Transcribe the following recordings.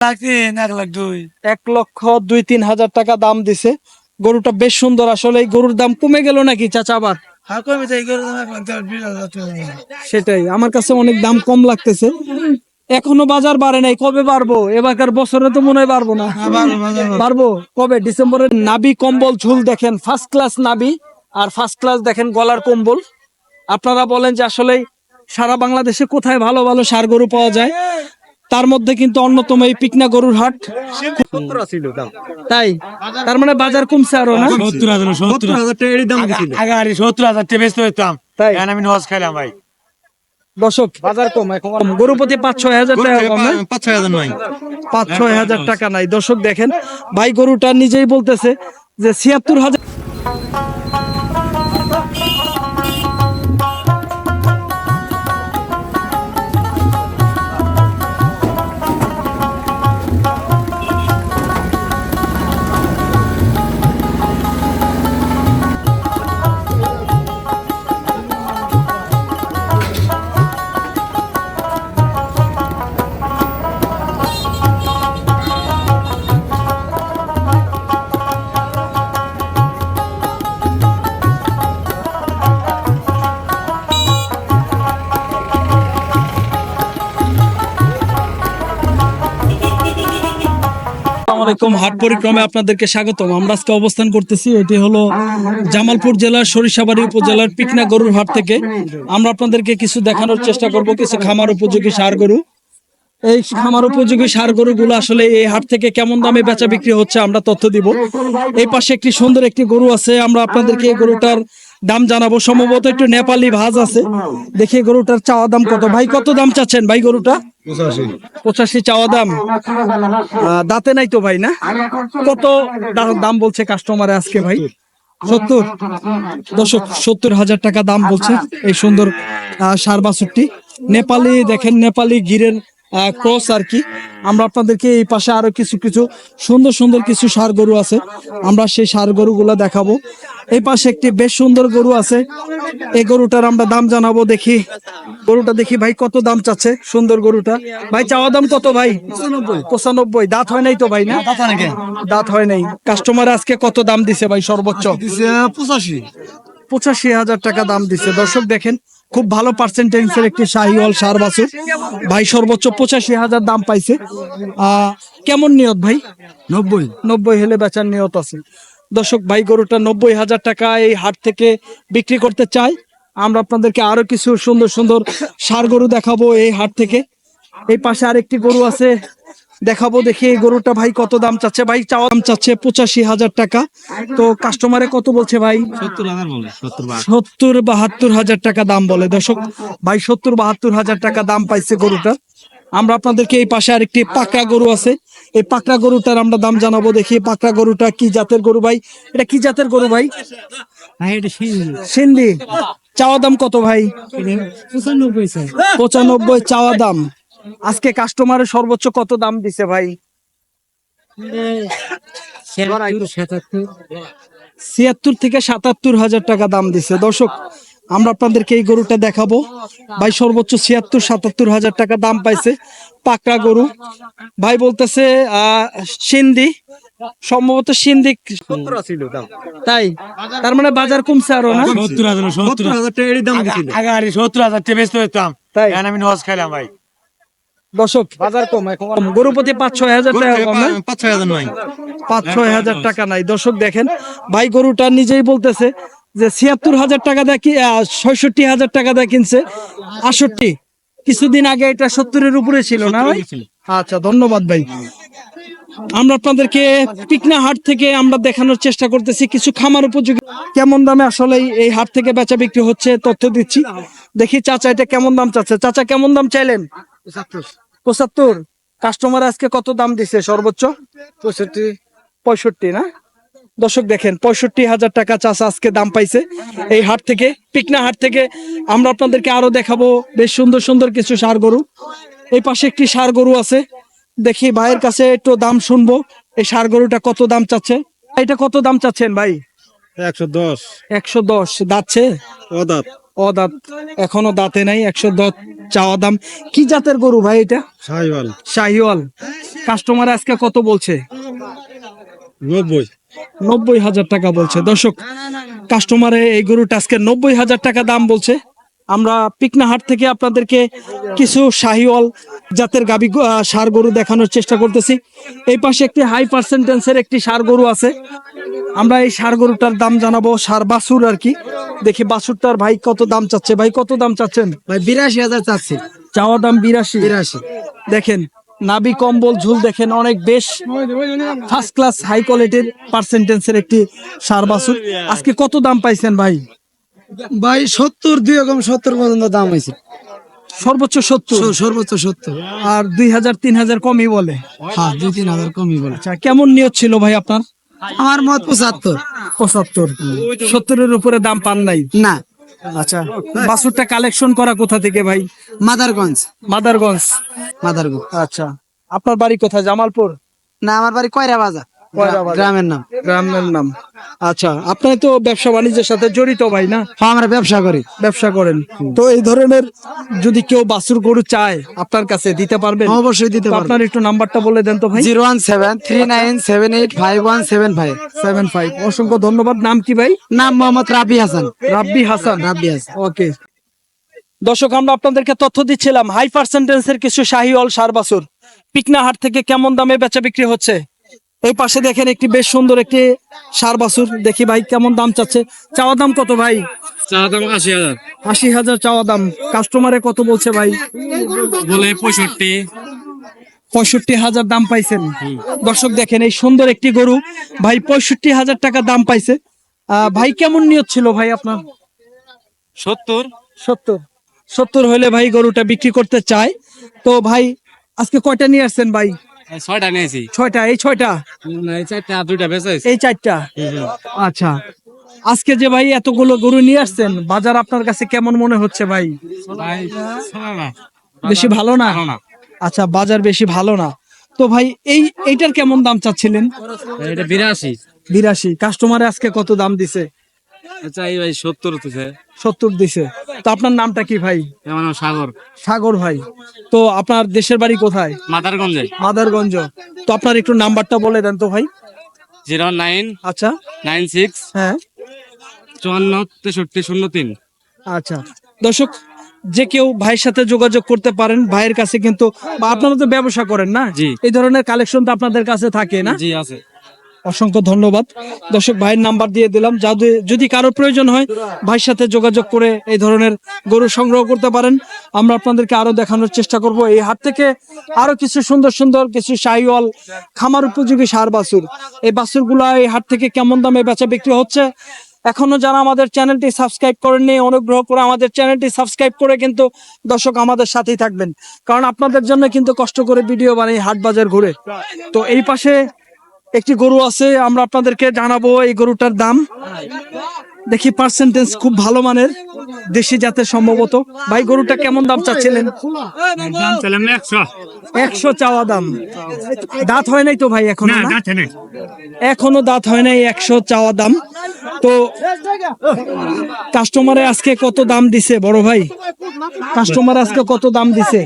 লাখ তিন এক লাখ দুই। এক লক্ষ দুই তিন হাজার টাকা দাম দিছে। গরুটা বেশ সুন্দর আসলে এই গরুর দাম কমে গেল নাকি চাচা আবার? হ্যাঁ সেটাই আমার কাছে অনেক দাম কম লাগতেছে। এখনও বাজার বাড়ে নাই কবে বাড়বো? এবারকার বছরে তো মনে হয় বাড়বো না। হ্যাঁ, বাড়বো, পারব কবে? ডিসেম্বরের নাবি কম্বল ঝুল দেখেন ফার্স্ট ক্লাস নাবি আর ফার্স্ট ক্লাস দেখেন গলার কম্বল। আপনারা বলেন যে আসলে সারা বাংলাদেশে কোথায় ভালো ভালো সার গরু পাওয়া যায়? তার মধ্যে কিন্তু অন্যতম এই পিকনা গরুর হাট। তাই? তার মানে বাজার কমছে আরও না? সত্তর হাজার সত্তর হাজার। টাকা দাম গেছিল আগারি সত্তর হাজার টাকা বেচতে হইতাম। তাই? আমি নজ খাইলাম ভাই। দর্শক বাজার কম এখন গরু প্রতি পাঁচ ছয় হাজার টাকা কম না? পাঁচ ছয় হাজার নয় পাঁচ ছয় হাজার। টাকা নাই। দর্শক দেখেন ভাই গরুটা নিজেই বলতেছে যে ছিয়াত্তর হাজার আলাইকুম হাট পরিক্রমে আপনাদেরকে স্বাগতম। আমরা আজকে অবস্থান করতেছি, এটি হলো জামালপুর জেলার সরিষাবাড়ি উপজেলার পিকনা গরুর হাট থেকে। আমরা আপনাদেরকে কিছু দেখানোর চেষ্টা করব, কিছু খামার উপযোগী সার গরু। এই খামার উপযোগী সার গরুগুলো আসলে এই হাট থেকে কেমন দামে বেচা বিক্রি হচ্ছে আমরা তথ্য দিব। এই পাশে একটি সুন্দর একটি গরু আছে, আমরা আপনাদেরকে এই গরুটার দাম জানাব। সম্ভবত একটু নেপালি ভাজ আছে। দেখি গরুটার চাওয়া দাম কত। ভাই কত দাম চাচ্ছেন ভাই গরুটা? পঁচাশি। চাওয়া দাম। দাঁতে নাই তো ভাই না? কত দাম বলছে কাস্টমারে আজকে ভাই? সত্তর? দশক সত্তর হাজার টাকা দাম বলছে এই সুন্দর সার বাছুরটি। নেপালি দেখেন নেপালি গিরের ক্রস আর কি। আমরা আপনাদেরকে এই পাশে আরও কিছু কিছু সুন্দর সুন্দর কিছু সার গরু আছে। আমরা সেই সার গরুগুলা দেখাবো। এই পাশে একটি বেশ সুন্দর গরু আছে। এই গরুটার আমরা দাম জানাব দেখি। গরুটা দেখি ভাই কত দাম চাচ্ছে সুন্দর গরুটা। ভাই চাওয়া দাম কত ভাই? পঁচানব্বই। দাঁত হয় নাই তো ভাই না? দাঁত হয় নাই কাস্টমার আজকে কত দাম দিছে ভাই সর্বোচ্চ? পঁচাশি। পঁচাশি হাজার টাকা দাম দিচ্ছে দর্শক দেখেন খুব ভালো পার্সেন্টেজের একটি শাহিওয়াল সার বাছুর ভাই সর্বোচ্চ পঁচাশি হাজার দাম পাইছে। আহ, কেমন নিয়ত ভাই? নব্বই। নব্বই হলে বেচার নিয়ত আছে। দর্শক ভাই গরুটা নব্বই হাজার টাকা এই হাট থেকে বিক্রি করতে চাই আমরা আপনাদেরকে আরও কিছু সুন্দর সুন্দর সার গরু দেখাবো এই হাট থেকে। এই পাশে আরেকটি গরু আছে দেখাবো দেখি এই গরুটা ভাই কত দাম চাচ্ছে। ভাই চাওয়া দাম চাচ্ছে পঁচাশি হাজার টাকা। তো কাস্টমারে কত বলছে ভাই? সত্তর বাহাত্তর। হাজার টাকা দাম বলে। দর্শক ভাই সত্তর বাহাত্তর হাজার টাকা দাম পাইছে গরুটা। আমরা আপনাদেরকে এই পাশে আরেকটি পাকড়া গরু আছে। এই পাকড়া গরুটার আমরা দাম জানাব দেখি। পাকড়া গরুটা কি জাতের গরু ভাই? এটা কি জাতের গরু ভাই? সিন্ধি। চাওয়া দাম কত ভাই? পঁচানব্বই চাওয়া দাম। আজকে কাস্টমারের সর্বোচ্চ কত দাম দিছে ভাই? ছিয়াত্তর থেকে সাতাত্তর হাজার টাকা দাম দিছে। দর্শক আমরা আপনাদেরকে এই গরুটা দেখাবো। ভাই সর্বোচ্চ ছিয়াত্তর সাতাত্তর হাজার টাকা দাম পাইছে পাকড়া গরু। ভাই বলতেছে আহ সিন্ধি সম্ভবত সিন্ধি ছিল দাম। তাই? তার মানে বাজার কমছে আরও না? সত্তর হাজার সত্তর হাজার। টাকা দাম সত্তর হাজার টাকা বেচতে হইতাম তাই? আমি নজ খাইলাম ভাই। দর্শক বাজার কম এখন। গরু প্রতি পাঁচ ছয় হাজার টাকা কম পাঁচ ছয় হাজার নয় পাঁচ ছয় হাজার টাকা নাই। দর্শক দেখেন ভাই গরুটা নিজেই বলতেছে যে ছিয়াত্তর হাজার টাকা দিয়ে কি ছয়ষট্টি হাজার টাকা দিয়ে কিনছে। আষট্টি কিছুদিন আগে এটা সত্তরের উপরে ছিল না ভাই? আচ্ছা ধন্যবাদ ভাই। আমরা আপনাদেরকে পিকনা হাট থেকে আমরা দেখানোর চেষ্টা করতেছি। কিছু খামার উপযোগী কেমন দামে আসলে এই- এই হাট থেকে বেচা বিক্রি হচ্ছে তথ্য দিচ্ছি। দেখি চাচা এটা কেমন দাম চাচ্ছে? চাচা কেমন দাম চাইলেন? পঁচাত্তর। কাস্টমার আজকে কত দাম দিছে সর্বোচ্চ? পঁয়ষট্টি। পঁয়ষট্টি না? দর্শক দেখেন পঁয়ষট্টি হাজার টাকা চাষা আজকে দাম পাইছে এই হাট থেকে পিকনা হাট থেকে। আমরা আপনাদেরকে আরও দেখাবো বেশ সুন্দর সুন্দর কিছু সার গরু। এই পাশে একটি সার গরু আছে। দেখি ভাইয়ের কাছে একটু দাম শুনব। এই সার গরুটা কত দাম চাচ্ছে? এটা কত দাম চাচ্ছেন ভাই? একশো দশ। একশো দশ অদাত। অদাঁত এখনও দাঁতে নাই একশো দশ চাওয়া দাম। কি জাতের গরু ভাই এটা? সাইওয়াল শাহিওয়াল। কাস্টমার আজকে কত বলছে? নব্বই। নব্বই হাজার টাকা বলছে। দর্শক কাস্টমারে এই গরুটা আজকে নব্বই হাজার টাকা দাম বলছে। আমরা পিকনাহাট থেকে আপনাদেরকে কিছু শাহিওয়াল জাতের গাবি সার গরু দেখানোর চেষ্টা করতেছি। এই পাশে একটি হাই পার্সেন্টেন্সের একটি সার গরু আছে। আমরা এই সার গরুটার দাম জানাব সার বাছুর আর কি। দেখি বাছুরটার ভাই কত দাম চাচ্ছে ভাই কত দাম চাচ্ছেন? ভাই বিরাশি হাজার চাচ্ছে। চাওয়া দাম বিরাশি। বিরাশি। দেখেন নাবি কম্বল ঝুল দেখেন অনেক বেশ ফার্স্ট ক্লাস হাই কোয়ালিটির পার্সেন্টেন্সের একটি সার বাছুর। আজকে কত দাম পাইছেন ভাই? ভাই সত্তর দুই রকম সত্তর পর্যন্ত দাম হয়েছে। সর্বোচ্চ সত্তর? সর্বোচ্চ সত্তর। আর দুই হাজার তিন হাজার কমই বলে। হ্যাঁ দুই তিন হাজার কমই বলে। আচ্ছা কেমন নিয়ত ছিল ভাই আপনার? আমার মত পঁচাত্তর। পঁচাত্তর। সত্তরের উপরে দাম পান নাই? না। আচ্ছা বাসুরটা কালেকশন করা কোথা থেকে ভাই? মাদারগঞ্জ। মাদারগঞ্জ। মাদারগঞ্জ। আচ্ছা আপনার বাড়ি কোথায়? জামালপুর? না আমার বাড়ি কয়রা বাজার। গ্রামের নাম। গ্রামের নাম। আচ্ছা আপনার তো ব্যবসা বাণিজ্যের সাথে জড়িত ভাই না? হ্যাঁ আমরা ব্যবসা করি। ব্যবসা করেন। তো এই ধরনের যদি কেউ বাছুর গরু চায় আপনার কাছে দিতে পারবেন? অবশ্যই দিতে তো পারব। আপনার একটু নাম্বারটা বলে দেন তো ভাই। Zero one seven three nine seven eight five one seven five. Seven five অসংখ্য ধন্যবাদ। নাম কি ভাই? নাম মোহাম্মদ রাবি হাসান। রাব্বি হাসান। রাবি হাসান। ওকে। দর্শক আমরা আপনাদেরকে তথ্য দিচ্ছিলাম হাই পার্সেন্টেন্সের কিছু শাহিওয়াল সার বাছুর। পিকনাহাট থেকে কেমন দামে বেচা বিক্রি হচ্ছে? এই পাশে দেখেন একটি বেশ সুন্দর একটি সার বাছুর। দেখি ভাই কেমন দাম চাচ্ছে। চাওয়া দাম কত ভাই? দাম আশি হাজার। আশি হাজার চাওয়া দাম। কাস্টমারে কত বলছে ভাই? বলে পঁয়ষট্টি। পঁয়ষট্টি হাজার দাম পাইছেন। দর্শক দেখেন এই সুন্দর একটি গরু। ভাই পঁয়ষট্টি হাজার টাকা দাম পাইছে। আহ, ভাই কেমন নিয়ত ছিল ভাই আপনার? সত্তর। সত্তর। সত্তর হলে ভাই গরুটা বিক্রি করতে চায়। তো ভাই আজকে কয়টা নিয়ে আসছেন ভাই? ছয়টা নিয়েছি। ছয়টা এই ছয়টা? এই চারটা দুইটা বেঁচে এই চারটা? আচ্ছা। আজকে যে ভাই এতগুলো গরু নিয়ে আসছেন বাজার আপনার কাছে কেমন মনে হচ্ছে ভাই? বেশি ভালো না? ভালো না। আচ্ছা বাজার বেশি ভালো না। তো ভাই এই এইটার কেমন দাম চাচ্ছিলেন? এটা বিরাশি। বিরাশি। কাস্টমারে আজকে কত দাম দিছে? আচ্ছা এই ভাই সত্তর হতেছে সত্তর দিছে। তো আপনার নামটা কি ভাই? আমার নাম সাগর। সাগর ভাই। তো আপনার দেশের বাড়ি কোথায়? মাদারগঞ্জে। মাদারগঞ্জ। তো আপনার একটু নাম্বারটা বলে দেন তো ভাই। জিরো নাইন আচ্ছা। নাইন সিক্স হ্যাঁ। চুয়ান্ন তেষট্টি শূন্য তিন। আচ্ছা। দর্শক যে কেউ ভাইয়ের সাথে যোগাযোগ করতে পারেন ভাইয়ের কাছে কিন্তু আপনারা তো ব্যবসা করেন না। এই ধরনের কালেকশন তো আপনাদের কাছে থাকে না? জি আছে। অসংখ্য ধন্যবাদ। দর্শক, ভাইয়ের নাম্বার দিয়ে দিলাম। যাতে যদি কারও প্রয়োজন হয়, ভাইয়ের সাথে যোগাযোগ করে এই ধরনের গরু সংগ্রহ করতে পারেন। আমরা আপনাদেরকে আরও দেখানোর চেষ্টা করব। এই হাট থেকে আরও কিছু সুন্দর সুন্দর কিছু শাহিওয়াল খামার উপযোগী সার বাছুর। এই বাছুরগুলো এই হাট থেকে কেমন দামে বেচা বিক্রি হচ্ছে? এখনও যারা আমাদের চ্যানেলটি সাবস্ক্রাইব করেননি, অনুগ্রহ করে আমাদের চ্যানেলটি সাবস্ক্রাইব করে কিন্তু দর্শক আমাদের সাথেই থাকবেন। কারণ আপনাদের জন্য কিন্তু কষ্ট করে ভিডিও বানাই হাট বাজার ঘুরে। তো এই পাশে একটি গরু আছে আমরা আপনাদেরকে জানাব এই গরুটার দাম। দেখি পার্সেন্টেজ খুব ভালো মানের দেশি জাতের সম্ভবত। ভাই গরুটা কেমন দাম চাচ্ছিলেন? একশো। চাওয়া দাম। দাঁত হয় নাই তো ভাই এখনও এখনও দাঁত হয় নাই একশো চাওয়া দাম। তো কাস্টমারে আজকে কত দাম দিছে বড় ভাই? কাস্টমার আজকে কত দাম দিছে?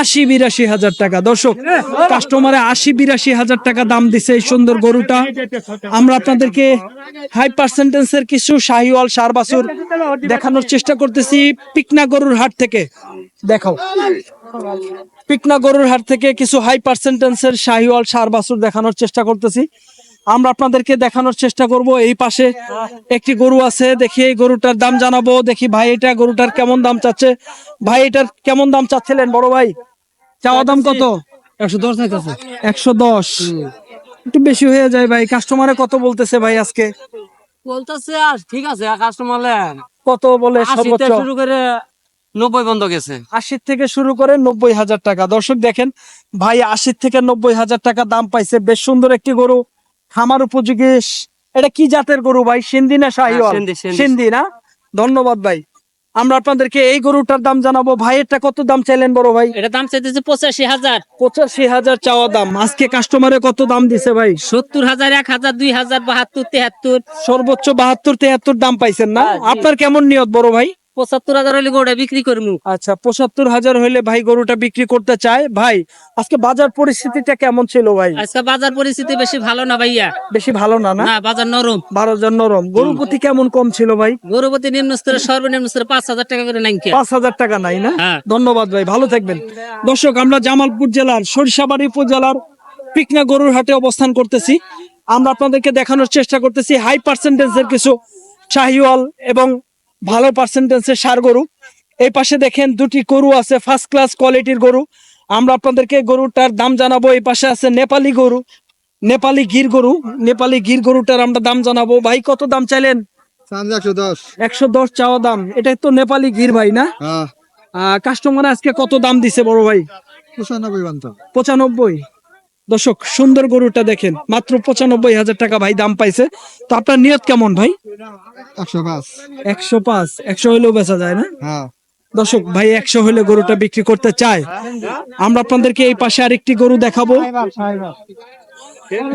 আশি বিরাশি হাজার টাকা। দর্শক কাস্টমারে আশি বিরাশি হাজার টাকা দাম দিছে এই সুন্দর গরুটা। আমরা আপনাদেরকে হাই পার্সেন্টেন্সের কিছু শাহিওয়াল সার বাছুর দেখানোর চেষ্টা করতেছি পিকনা গরুর হাট থেকে। দেখাও। পিকনা গরুর হাট থেকে কিছু হাই পার্সেন্টেন্সের শাহিওয়াল সার বাছুর দেখানোর চেষ্টা করতেছি। আমরা আপনাদেরকে দেখানোর চেষ্টা করব। এই পাশে একটি গরু আছে। দেখি এই গরুটার দাম জানাব। দেখি ভাই এটা গরুটার কেমন দাম চাচ্ছে? ভাই এটার কেমন দাম চাচ্ছিলেন বড় ভাই? চাওয়া দাম কত? একশো দশ একশো দশ। একটু বেশি হয়ে যায় ভাই। কাস্টমারে কত বলতেছে ভাই আজকে? বলতেছে আর ঠিক আছে কাস্টমার কত বলে সর্বোচ্চ? শুরু করে নব্বই বন্ধ গেছে। আশি থেকে শুরু করে নব্বই হাজার টাকা। দর্শক দেখেন ভাই আশির থেকে নব্বই হাজার টাকা দাম পাইছে। বেশ সুন্দর একটি গরু খামার উপযোগী। এটা কি জাতের গরু ভাই? সিন্দি না শাহিওয়াল? সিন্ধি। সিন্ধি না? ধন্যবাদ ভাই। আমরা আপনাদেরকে এই গরুটার দাম জানাব। ভাই এটা কত দাম চাইলেন বড় ভাই? এটা দাম চাইতেছে পঁচাশি হাজার। পঁচাশি হাজার চাওয়া দাম। আজকে কাস্টমারে কত দাম দিছে ভাই? সত্তর হাজার এক হাজার দুই হাজার বাহাত্তর তেহাত্তর। সর্বোচ্চ বাহাত্তর তেহাত্তর দাম পাইছেন না? হ্যাঁ, আপনার কেমন নিয়ত বড় ভাই? পঁচাত্তর হাজার হলে গরুটা বিক্রি করব আচ্ছা পঁচাত্তর হাজার হলে ভাই গরুটা বিক্রি করতে চায়। ভাই আজকে বাজার পরিস্থিতিটা কেমন ছিল ভাই? আজকে বাজার পরিস্থিতি বেশি ভালো না ভাইয়া। বেশি ভালো না না? না বাজার নরম। বারো জন নরম গরু প্রতি কেমন কম ছিল ভাই? গরুপতি নিম্ন স্তরে সর্বনিম্ন স্তরে পাঁচ হাজার টাকা করে নাইকে। পাঁচ হাজার টাকা নাই না? হ্যাঁ। ধন্যবাদ ভাই ভালো থাকবেন। দর্শক আমরা জামালপুর জেলার সরিষাবাড়ি উপজেলার পিকনা গরুর হাটে অবস্থান করতেছি। আমরা আপনাদেরকে দেখানোর চেষ্টা করতেছি। হাই পার্সেন্টেজের কিছু শাহিওয়াল এবং ভালো পার্সেন্টেজের সার গরু। এই পাশে দেখেন দুটি গরু আছে ফার্স্ট ক্লাস কোয়ালিটির গরু। আমরা আপনাদেরকে গরুটার দাম জানাব এই পাশে আছে নেপালি গরু নেপালি গির গরু। নেপালি গির গরুটার আমরা দাম জানাব। ভাই কত দাম চাইলেন? একশো দশ। একশো দশ চাওয়া দাম। এটা তো নেপালি গির ভাই না? হ্যাঁ। কাস্টমার আজকে কত দাম দিছে বড় ভাই? পঁচানব্বই পঁচানব্বই। দর্শক সুন্দর গরুটা দেখেন। মাত্র পঁচানব্বই হাজার টাকা ভাই দাম পাইছে। তো আপনার নিয়ত কেমন ভাই? একশো পাঁচ। একশো পাঁচ। একশো হইলেও বেচা যায় না? হ্যাঁ। দর্শক ভাই একশো হইলে গরুটা বিক্রি করতে চায়। আমরা আপনাদেরকে এই পাশে আরেকটি গরু দেখাবো।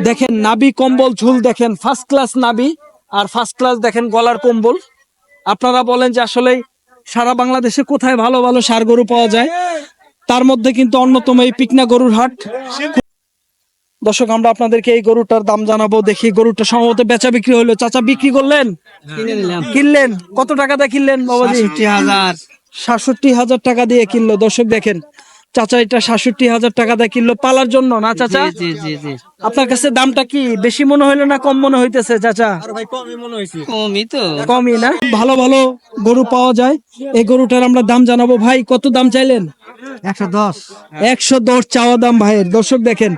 দেখেন নাবি কম্বল ঝুল দেখেন ফার্স্ট ক্লাস নাবি আর ফার্স্ট ক্লাস দেখেন গলার কম্বল। আপনারা বলেন যে আসলে সারা বাংলাদেশে কোথায় ভালো ভালো সার গরু পাওয়া যায়? তার মধ্যে কিন্তু অন্যতম এই পিকনা গরুর হাট। দর্শক আমরা আপনাদেরকে এই গরুটার দাম জানাব। দেখি গরুটা সম্ভবত বেচা বিক্রি হলো। চাচা বিক্রি করলেন? কিনলেন? কত টাকা দিয়ে কিনলেন বাবাজি? হাজার। সাতষট্টি হাজার টাকা দিয়ে কিনলো। দর্শক দেখেন চাচা এটা সাতষট্টি হাজার টাকা দিয়ে কিনলো পালার জন্য না চাচা? জি জি জি আপনার কাছে দামটা কি বেশি মনে হইল না কম মনে হইতেছে চাচা? কমই তো। কমই না? ভালো ভালো গরু পাওয়া যায়। এই গরুটার আমরা দাম জানাব। ভাই কত দাম চাইলেন? একশো দশ। একশো দশ চাওয়া দাম ভাইয়ের। দর্শক দেখেন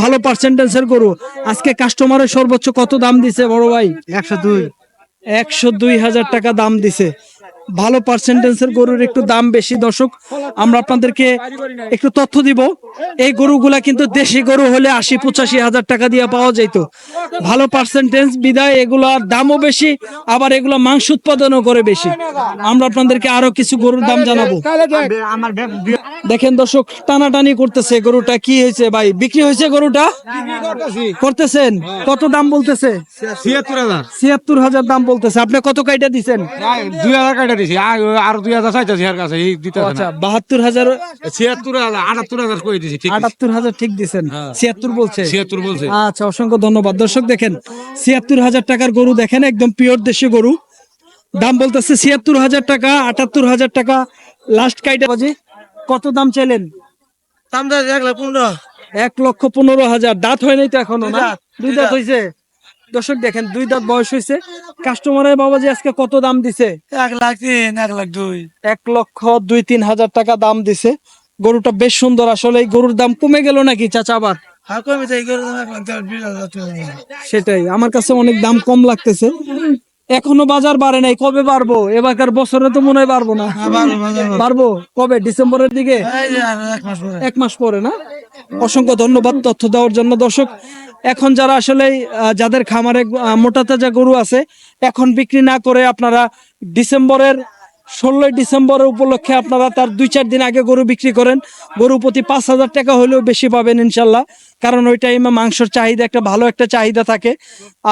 ভালো পার্সেন্টেজের গরু আজকে কাস্টমারের সর্বোচ্চ কত দাম দিছে বড় ভাই? একশো দুই। একশো দুই হাজার টাকা দাম দিছে। ভালো পার্সেন্টেজের গরুর একটু দাম বেশি। দর্শক আমরা আপনাদেরকে একটু তথ্য দিব। এই গরুগুলা কিন্তু দেশি গরু হলে আশি পঁচাশি হাজার টাকা দিয়ে পাওয়া যেত ভালো পার্সেন্টেজ বিদায় এগুলার দামও বেশি আবার এগুলো মাংস উৎপাদনও করে বেশি। আমরা আপনাদেরকে আরও কিছু গরুর দাম জানাব। দেখেন দর্শক টানাটানি করতেছে গরুটা কি হয়েছে ভাই? বিক্রি হয়েছে গরুটা? করতেছেন? কত দাম বলতেছে? ছিয়াত্তর হাজার দাম বলতেছে। আপনি কত কাইটা দিচ্ছেন দুই হাজার কাটা দিছি। আর দুই হাজার চাইতেছি আর কাছে আচ্ছা বাহাত্তর হাজার ছিয়াত্তর হাজার আটাত্তর হাজার করে দিছি ঠিক আটাত্তর হাজার ঠিক দিছেন ছিয়াত্তর বলছে। ছিয়াত্তর বলছে। আচ্ছা অসংখ্য ধন্যবাদ। দর্শক দেখেন ছিয়াত্তর হাজার টাকার গরু দেখেন একদম পিওর দেশি গরু। দাম বলতেছে ছিয়াত্তর হাজার টাকা আটাত্তর হাজার টাকা। লাস্ট কাইটা বাজে কত দাম চাইলেন? দাম দেয় এক লাখ পনেরো। এক লক্ষ পনেরো হাজার। দাঁত হয় নাই তো এখনও না? দুই দাঁত হয়েছে দর্শক দেখেন দুই দাঁত বয়স হয়েছে কাস্টমারের বাবাজি আজকে কত দাম দিছে? এক লাখ তিন এক লাখ দুই। এক লক্ষ দুই তিন হাজার টাকা দাম দিছে। গরুটা বেশ সুন্দর। আসলে এই গরুর দাম কমে গেল নাকি চাচা আবার? হ্যাঁ সেটাই। আমার কাছে অনেক দাম কম লাগতেছে। এখনও বাজার বাড়ে নাই। কবে বাড়বো? এবারকার বছরে তো মনে হয় বাড়বো না। বাড়বো কবে? ডিসেম্বরের দিকে? এক মাস পরে। না? অসংখ্য ধন্যবাদ তথ্য দেওয়ার জন্য। দর্শক এখন যারা আসলে যাদের খামারে মোটা তাজা গরু আছে এখন বিক্রি না করে আপনারা ডিসেম্বরের ষোলোই ডিসেম্বরের উপলক্ষে আপনারা তার দুই চার দিন আগে গরু বিক্রি করেন। গরু প্রতি পাঁচ হাজার টাকা হলেও বেশি পাবেন ইনশাল্লাহ। কারণ ওই টাইমে মাংসর চাহিদা, একটা ভালো একটা চাহিদা থাকে।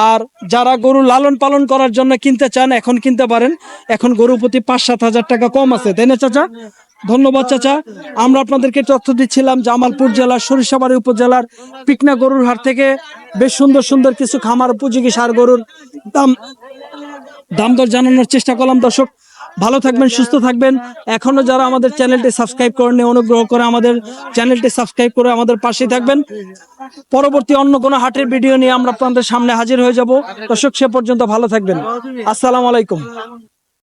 আর যারা গরু লালন পালন করার জন্য কিনতে চান, এখন কিনতে পারেন। এখন গরু প্রতি পাঁচ সাত হাজার টাকা কম আছে, তাই না চাচা? ধন্যবাদ চাচা। আমরা আপনাদেরকে তথ্য দিচ্ছিলাম জামালপুর জেলার, সরিষাবাড়ি উপজেলার পিকনা গরুর হাট থেকে। বেশ সুন্দর সুন্দর কিছু খামার, উপযোগী সার গরুর দাম দাম দর জানানোর চেষ্টা করলাম। দর্শক ভালো থাকবেন, সুস্থ থাকবেন। এখনও যারা আমাদের চ্যানেলটি সাবস্ক্রাইব করেন অনুগ্রহ করে আমাদের চ্যানেলটি সাবস্ক্রাইব করে আমাদের পাশেই থাকবেন। পরবর্তী অন্য কোনো হাটের ভিডিও নিয়ে আমরা আপনাদের সামনে হাজির হয়ে যাব। দর্শক, সে পর্যন্ত ভালো থাকবেন। আসসালামু আলাইকুম।